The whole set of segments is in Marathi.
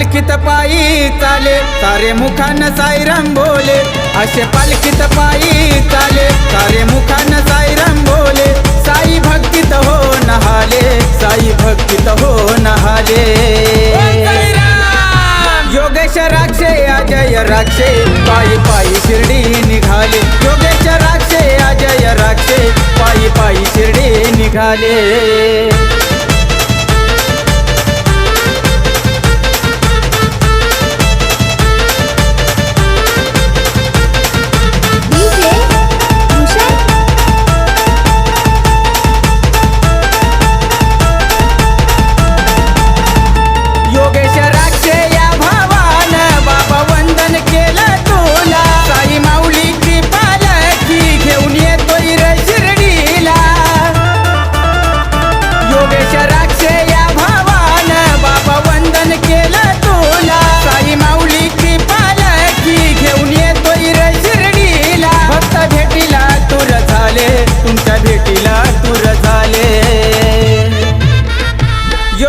पालखीत पायी चाले सारे मुखान साईराम बोले. असे पालखीत पायी चाले सारे मुखान साईराम बोले. साई भक्तीत हो नहाले साई भक्तीत हो नहाले. योगेश राक्षे अजय राक्षे पायी पायी शिर्डी निघाले. योगेश राक्षे अजय राक्षे पायी पायी शिर्डी निघाले.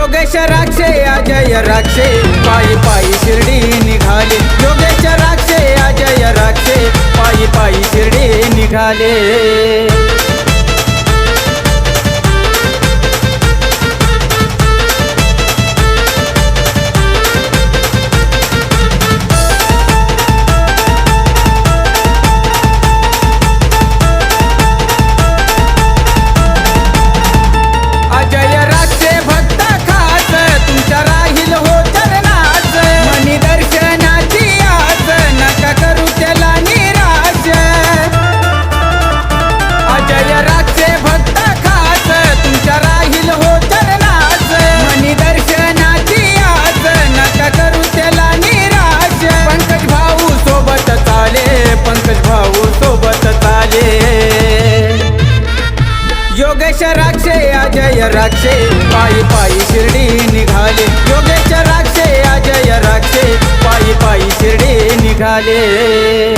योगेश राक्षे अजय राक्षे. पायी पायी शिर्डी निघाले. योगेश राक्षे अजय राक्षे. पायी पायी शिर्डी निघाले. सोबत चाले. योगेश राक्षे अजय राक्षे पायी पायी शिर्डी निघाले. योगेश राक्षे अजय राक्षे पायी पायी शिर्डी निघाले.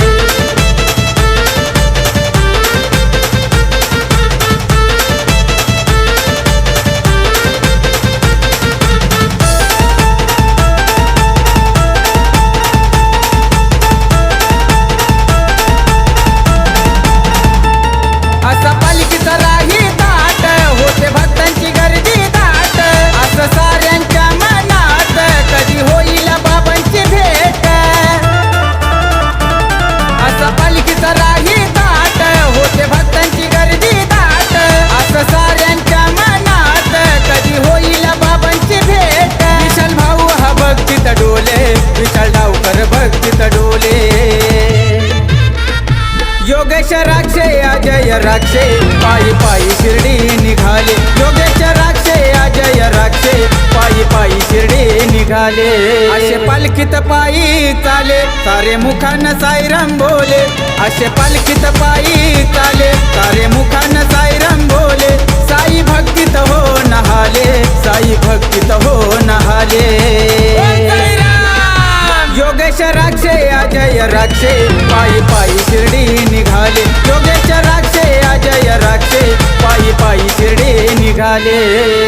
योगेश राक्षे अजय राक्षे पायी पायी शिर्डी निघाले. योगेश राक्षे अजय राक्षे पायी पायी शिर्डी निघाले. असे पालखीत पायी चाले सारे मुखान साईराम बोले. असे पालखीत पायी चाले सारे मुखान साईराम बोले. साई भक्तीत हो नहाले साई भक्तीत हो नहाले. योगेश राक्षे अजय राक्षे पायी पायी शिर्डी निघाले. योगेश राक्षे अजय राक्षे पायी पायी शिर्डी निघाले.